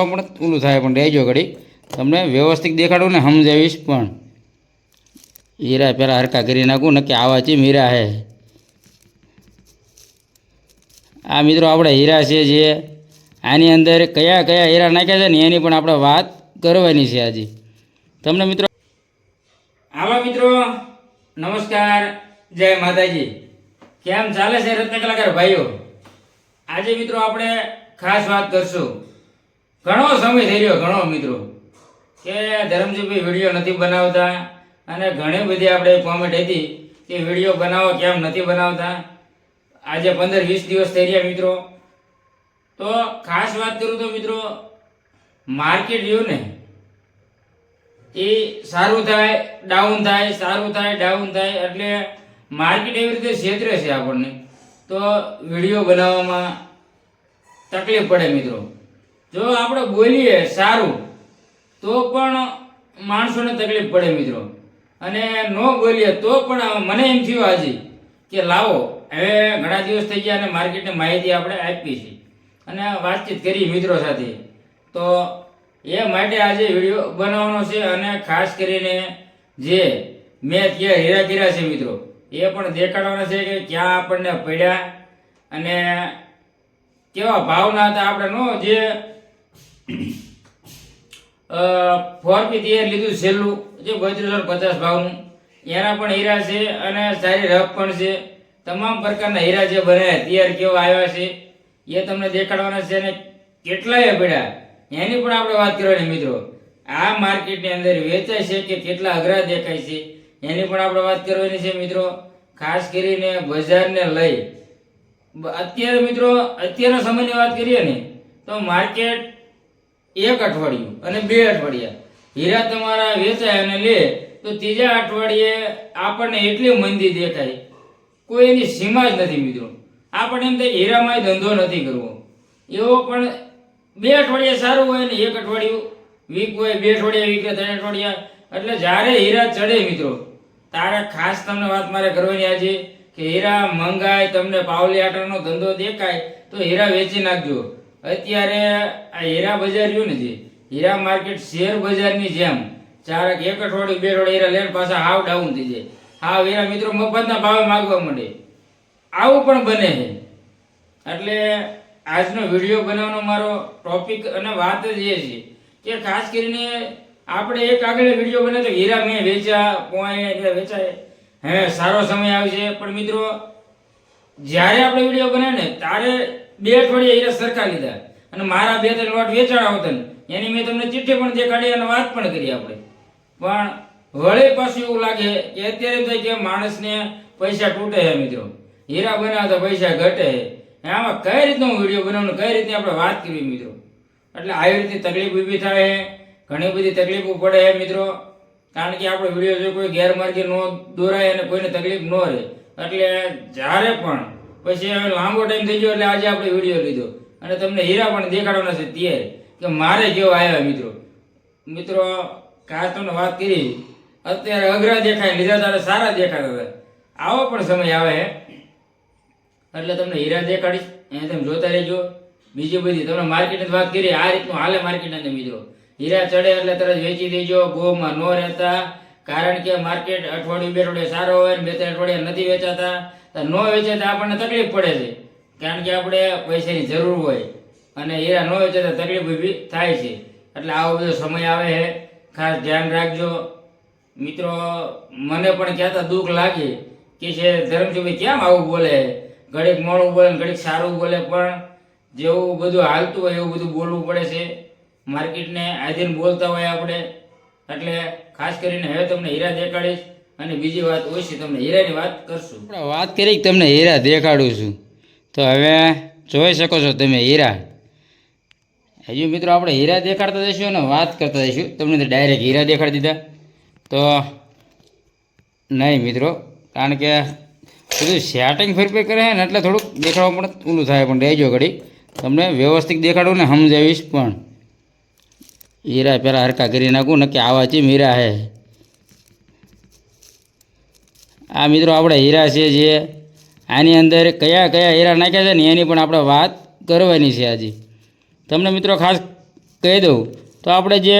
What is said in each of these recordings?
દેખાડવા પણ ઓલું થાય પણ રહેજો ઘડી. તમને વ્યવસ્થિત દેખાડું ને સમજાવીશ પણ. હીરા પહેલાં હરકા કરી નાખું, નક્કી આવા ચીમ હીરા હે. આ મિત્રો આપણે હીરા છે જે આની અંદર કયા કયા હીરા નાખ્યા છે ને એની પણ આપણે વાત કરવાની છે આજે. તમને મિત્રો આવા મિત્રો, નમસ્કાર, જય માતાજી. કેમ ચાલે છે રત્ન ભાઈઓ? આજે મિત્રો આપણે ખાસ વાત કરશું. ઘણો સમય થઈ રહ્યો, ઘણો મિત્રો. કે ધરમજીભાઈ વીડિયો નથી બનાવતા અને ઘણી બધી આપણે કોમેન્ટ હતી કે વીડિયો બનાવો કેમ નથી બનાવતા. આજે પંદર વીસ દિવસ થઈ રહ્યા મિત્રો. તો ખાસ વાત કરું તો મિત્રો માર્કેટ રહ્યું ને, એ સારું થાય ડાઉન થાય, સારું થાય ડાઉન થાય, એટલે માર્કેટ એવી રીતે ક્ષેત્રે છે આપણને. તો વીડિયો બનાવવામાં તકલીફ પડે મિત્રો. જો આપણે બોલીએ સારું, તો પણ માણસોને તકલીફ પડે મિત્રો. અને ન બોલીએ તો પણ મને એમ થયું આજે કે લાવો, હવે ઘણા દિવસ થઈ ગયા અને માર્કેટની માહિતી આપણે આપી છે. અને વાતચીત કરી મિત્રો સાથે. તો એ માટે આજે વીડિયો બનાવવાનો છે અને ખાસ કરીને જે મેં ત્યાં હીરા કર્યા છે મિત્રો, એ પણ દેખાડવાના છે કે ક્યાં આપણને પડ્યા અને કેવા ભાવના હતા આપણે નો જે ફોર પી તેર લીધું છેલ્લું, જે બત્રીસો પચાસ ભાવનું. એના પણ હીરા છે અને સારી રફ પણ છે. તમામ પ્રકારના હીરા જે બન્યા, તૈયાર કેવા આવ્યા છે, એ તમને દેખાડવાના છે અને કેટલાય પડ્યા એની પણ આપણે વાત કરવાની મિત્રો. આ માર્કેટની અંદર વેચાય છે કે કેટલા અઘરા દેખાય છે, એની પણ આપણે વાત કરવાની છે મિત્રો. ખાસ કરીને બજારને લઈ. અત્યારે મિત્રો, અત્યારના સમયની વાત કરીએ ને, તો માર્કેટ એક અઠવાડિયું અને બે અઠવાડિયા. હીરા તમારા વેચાય અને લે, તો ત્રીજા અઠવાડિયે આપણને એટલી મંદી દેખાય. કોઈ એની સીમા જ નથી મિત્રો. આપણને એમ થાય હીરામાં ધંધો નથી કરવો. એવો પણ બે અઠવાડિયા સારું હોય ને એક અઠવાડિયું. વીક હોય બે અઠવાડિયા, વીક ત્રણ અઠવાડિયા. એટલે જ્યારે હીરા ચડે મિત્રો, તારે ખાસ તમને વાત મારે કરવાની આજે કે હીરા મંગાય, તમને પાવલી આટાનો ધંધો દેખાય, તો હીરા વેચી નાખજો. અત્યારે આ હીરા બજાર રહ્યું ને જે હીરા માર્કેટ શેર બજારની જેમ ચારક એક અઠવાડિયું, બે અઠવાડિયું હીરા લેન પાછા હાવ ડાઉન થઈ જાય. હાવ હીરા મિત્રો મફતના ભાવે માગવા માંડે. આવું પણ બને છે. એટલે આજનો વીડિયો બનાવવાનો મારો ટોપિક અને વાત જ એ છે કે ખાસ કરીને આપણે એક આગળ વીડિયો બને તો હીરા મેં વેચ્યા એટલે વેચાય હે, સારો સમય આવશે પણ મિત્રો, જ્યારે આપણે વીડિયો બનાવે ને, ત્યારે બે અઠવાડિયા હીરા સરખા લીધા. અને મારા બે ત્રણ લોટ વેચાણા હતા એની મેં તમને ચિઠ્ઠી પણ દેખાડી અને વાત પણ કરી આપણે. પણ વળે પાછું એવું લાગે કે અત્યારે તો કે માણસને પૈસા તૂટે છે મિત્રો. હીરા બનાવતા પૈસા ઘટે છે આમાં કઈ રીતનો વીડિયો બનાવવાનો કઈ રીતે આપણે વાત કરવી મિત્રો? એટલે આવી રીતે તકલીફ ઊભી થાય છે ઘણી બધી તકલીફો પડે છે મિત્રો. કારણ કે આપણે વીડિયો જો કોઈ ગેરમાર્ગે ન દોરાય અને કોઈને તકલીફ ન રહે. એટલે જ્યારે પણ પછી હવે લાંબો ટાઈમ થઈ ગયો એટલે આજે આપણે વીડિયો લીધો. અને તમને હીરા પણ દેખાડવાના છે ત્યારે. કે મારે કેવો આવ્યા મિત્રો? મિત્રો, કાં તમને વાત કરી. અત્યારે અઘરા દેખાય, લીધા તારે સારા દેખાતા હતા. આવો પણ સમય આવે હે. એટલે તમને હીરા દેખાડીશ. એને તમે જોતા રહેજો. બીજી બધી તમને માર્કેટની વાત કરી. આ રીતનું હાલે માર્કેટ અંદર મિત્રો. હીરા ચડે એટલે તરત વેચી દેજો. ગોમાં ન રહેતા. કારણ કે માર્કેટ અઠવાડિયું બે અઠવાડિયે સારો હોય ને બે ત્રણ અઠવાડિયા નથી વેચાતા. તો ન તો આપણને તકલીફ પડે છે. કારણ કે આપણે પૈસાની જરૂર હોય અને હીરા ન વેચે તો તકલીફ ઊભી થાય છે. એટલે આવો બધો સમય આવે છે. ખાસ ધ્યાન રાખજો. મિત્રો, મને પણ કહેતા દુઃખ લાગે કે છે ધરમજીભાઈ કેમ આવું બોલે ઘડીક મોડું બોલે ઘડીક સારું બોલે, પણ જેવું બધું હાલતું હોય એવું બધું બોલવું પડે છે. માર્કેટને આધીન બોલતા હોય આપણે. એટલે ખાસ કરીને હવે તમને હીરા દેખાડીશ. અને બીજી વાત ઓછી તમને હીરાની વાત કરશું. વાત કરી તમને હીરા દેખાડું છું. તો હવે જોઈ શકો છો તમે હીરા. હજુ મિત્રો આપણે હીરા દેખાડતા જઈશું અને વાત કરતા જઈશું. તમને ડાયરેક્ટ હીરા દેખાડી દીધા. તો નહીં મિત્રો, કારણ કે બધું સેટિંગ ફેરફેર કરે ને એટલે થોડુંક દેખાડવા પણ ઓલું થાય, પણ રહેજો ઘડી. તમને વ્યવસ્થિત દેખાડું ને સમજાવીશ પણ. હીરા પહેલાં હરકા કરી નાખું, નક્કી આવા ચીમ હીરા હે? આ મિત્રો આપણે હીરા છે જે આની અંદર કયા કયા હીરા નાખ્યા છે ને એની પણ આપણે વાત કરવાની છે આજે. તમને મિત્રો ખાસ કહી દઉં તો આપણે જે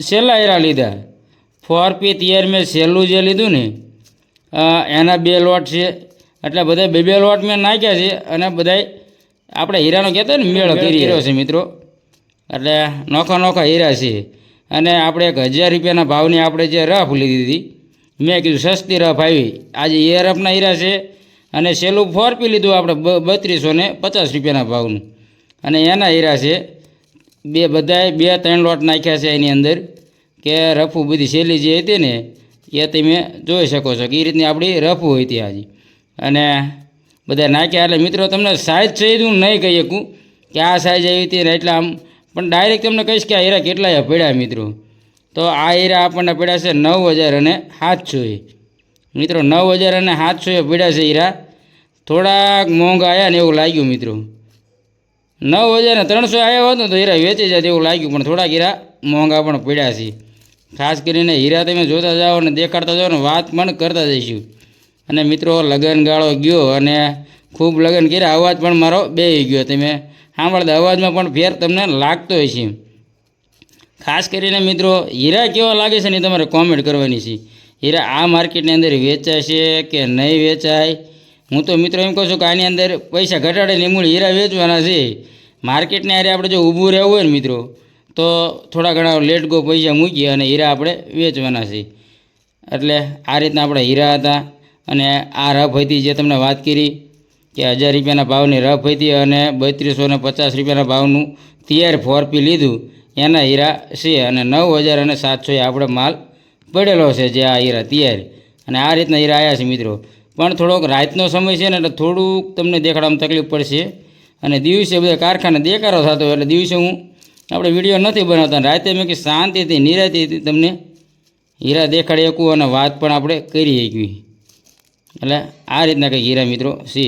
છેલ્લા હીરા લીધા ફોર પી તિયર મેં છેલ્લું જે લીધું ને એના બે લોટ છે એટલે બધા બે બે લોટ મેં નાખ્યા છે અને બધાય આપણે હીરાનો કહેતા ને મેળ કરી રહ્યો છે મિત્રો. એટલે નોખા નોખા હીરા છે. અને આપણે એક હજાર રૂપિયાના ભાવની આપણે જે રફ લીધી હતી મેં કીધું, સસ્તી રફ આવી. આજે એ રફના હીરા છે અને સેલું ફોરપી લીધું આપણે બત્રીસો ને પચાસ રૂપિયાના ભાવનું. અને એના હીરા છે, બે બધાય, બે ત્રણ લોટ નાખ્યા છે એની અંદર, કે રફુ બધી સેલી જે હતી ને, એ તમે જોઈ શકો છો કે એ રીતની આપણી રફુ હતી આજે અને બધા નાખ્યા, એટલે મિત્રો તમને સાઈઝ છે હું નહીં કહી શકું કે આ સાઈઝ આવી હતી ને એટલે આમ, પણ ડાયરેક્ટ તમને કહીશ કે આ હીરા કેટલાય પડ્યા મિત્રો. તો આ હીરા આપણને પડ્યા છે નવ હજાર અને સાતસો એ મિત્રો, નવ હજાર અને સાતસો એ પડ્યા છે હીરા. થોડાક મોંઘા આવ્યા ને એવું લાગ્યું, મિત્રો. નવ હજાર ને ત્રણસો આવ્યા હોત ને તો હીરા વેચી જાય એવું લાગ્યું, પણ થોડાક હીરા મોંઘા પણ પડ્યા છે. ખાસ કરીને હીરા તમે જોતા જાઓ ને દેખાડતા જાઓ ને વાત પણ કરતા જઈશું. અને મિત્રો, લગન ગાળો ગયો અને ખૂબ લગન કર્યા. અવાજ પણ મારો બે ગયો. તમે સાંભળતા અવાજમાં પણ ફેર તમને લાગતો હોય છે ખાસ કરીને મિત્રો, હીરા કેવા લાગે છે ને તમારે કોમેન્ટ કરવાની છે. હીરા આ માર્કેટની અંદર વેચાય છે કે નહીં વેચાય? હું તો મિત્રો એમ કહું છું કે આની અંદર પૈસા ઘટાડીને મૂળ હીરા વેચવાના છે. માર્કેટની આરે આપણે જો ઊભું રહેવું હોય ને મિત્રો, તો થોડા ઘણા લેટ ગો પૈસા મૂકીએ અને હીરા આપણે વેચવાના છે. એટલે આ રીતના આપણે હીરા હતા અને આ રફ હતી જે તમને વાત કરી કે હજાર રૂપિયાના ભાવની રફ હતી અને બત્રીસો ને પચાસ રૂપિયાના ભાવનું તૈયાર ફોરપી લીધું. એના હીરા છે અને નવ હજાર અને સાતસો એ આપણે માલ પડેલો છે જે આ હીરા તૈયાર. અને આ રીતના હીરા આવ્યા છે મિત્રો. પણ થોડોક રાતનો સમય છે ને એટલે થોડુંક તમને દેખાડવામાં તકલીફ પડશે. અને દિવસે બધા કારખાને દેકારો થતો એટલે દિવસે હું આપણે વીડિયો નથી બનાવતા. રાતે મેં કે શાંતિથી, નિરાતીથી તમને હીરા દેખાડી શકું અને વાત પણ આપણે કરી શકવી એટલે આ રીતના કંઈક હીરા મિત્રો છે.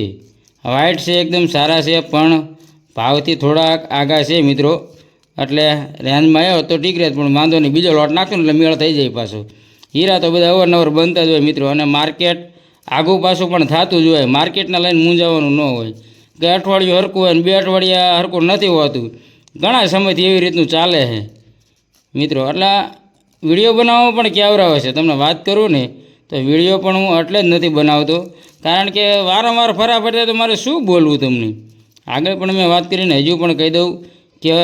વ્હાઇટ છે, એકદમ સારા છે, પણ ભાવથી થોડાક આગા છે મિત્રો. એટલે રેન્જમાં આવ્યો તો ઠીક રહે, પણ વાંધો નહીં, બીજો લોટ નાખ્યો એટલે મેળ થઈ જાય પાછો. હીરા તો બધા અવારનવાર બનતા જ હોય મિત્રો, અને માર્કેટ આગું પાછું પણ થતું જ હોય, માર્કેટના લઈને મૂંઝાવાનું ન હોય. કે અઠવાડિયું હરકું હોય ને બે અઠવાડિયા હરકું નથી હોતું. ઘણા સમયથી એવી રીતનું ચાલે છે. મિત્રો, એટલે વીડિયો બનાવવામાં પણ હોય છે. તમને વાત કરું ને, તો વીડિયો પણ હું એટલે જ નથી બનાવતો. કારણ કે વારંવાર ફરા ફરતા તો મારે શું બોલવું તમને? આગળ પણ મેં વાત કરીને હજુ પણ કહી દઉં. કે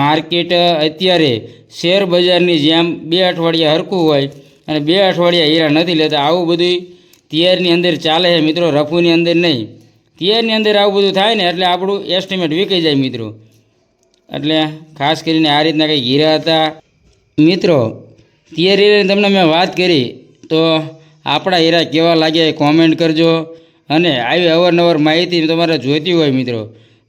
માર્કેટ અત્યારે શેર બજારની જેમ બે અઠવાડિયા હરખું હોય અને બે અઠવાડિયા હીરા નથી લેતા, આવું બધું તિયારની અંદર ચાલે છે મિત્રો, રફુની અંદર નહીં. તિયારની અંદર આવું બધું થાય ને એટલે આપણું એસ્ટિમેટ વીકી જાય મિત્રો. એટલે ખાસ કરીને આ રીતના કંઈક હીરા હતા. મિત્રો, તિયાર હીરાની તમને મેં વાત કરી, તો આપણા હીરા કેવા લાગ્યા એ કોમેન્ટ કરજો. અને આવી અવારનવાર માહિતી તમારે જોઈતી હોય મિત્રો.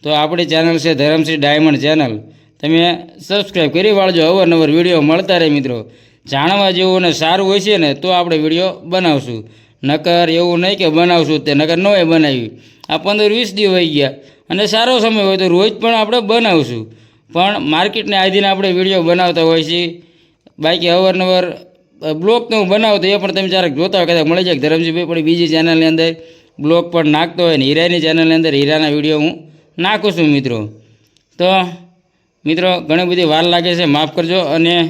તો આપણી ચેનલ છે ધરમશ્રી ડાયમંડ ચેનલ તમે સબસ્ક્રાઈબ કરી વાળજો અવારનવાર વીડિયો મળતા રહે મિત્રો. જાણવા જેવું અને સારું હોય છે ને, તો આપણે વીડિયો બનાવશું. નકર એવું નહીં કે બનાવશું તે, નકર ન હોય બનાવી. આ પંદર વીસ દિવસ વહી ગયા અને સારો સમય હોય તો રોજ પણ આપણે બનાવશું. પણ માર્કેટને આધીને આપણે વીડિયો બનાવતા હોય છે બાકી અવારનવાર બ્લોગ તો હું બનાવતો એ પણ તમે જરાક જોતા હોય કદાચ મળી જાય ધરમજીભાઈ પણ બીજી ચેનલની અંદર બ્લોગ પણ નાખતો હોય ને, હીરાની ચેનલની અંદર હીરાના વીડિયો હું નાખું છું મિત્રો. તો મિત્રો, ઘણી બધી વાર લાગે છે, માફ કરજો. અને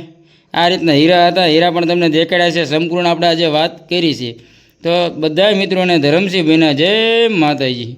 આ રીતના હીરા હતા, હીરા પણ તમને દેખાડ્યા છે, સંપૂર્ણ આપણે આજે વાત કરી છે. તો બધા મિત્રોને ધરમસિંહભાઈના જય માતાજી.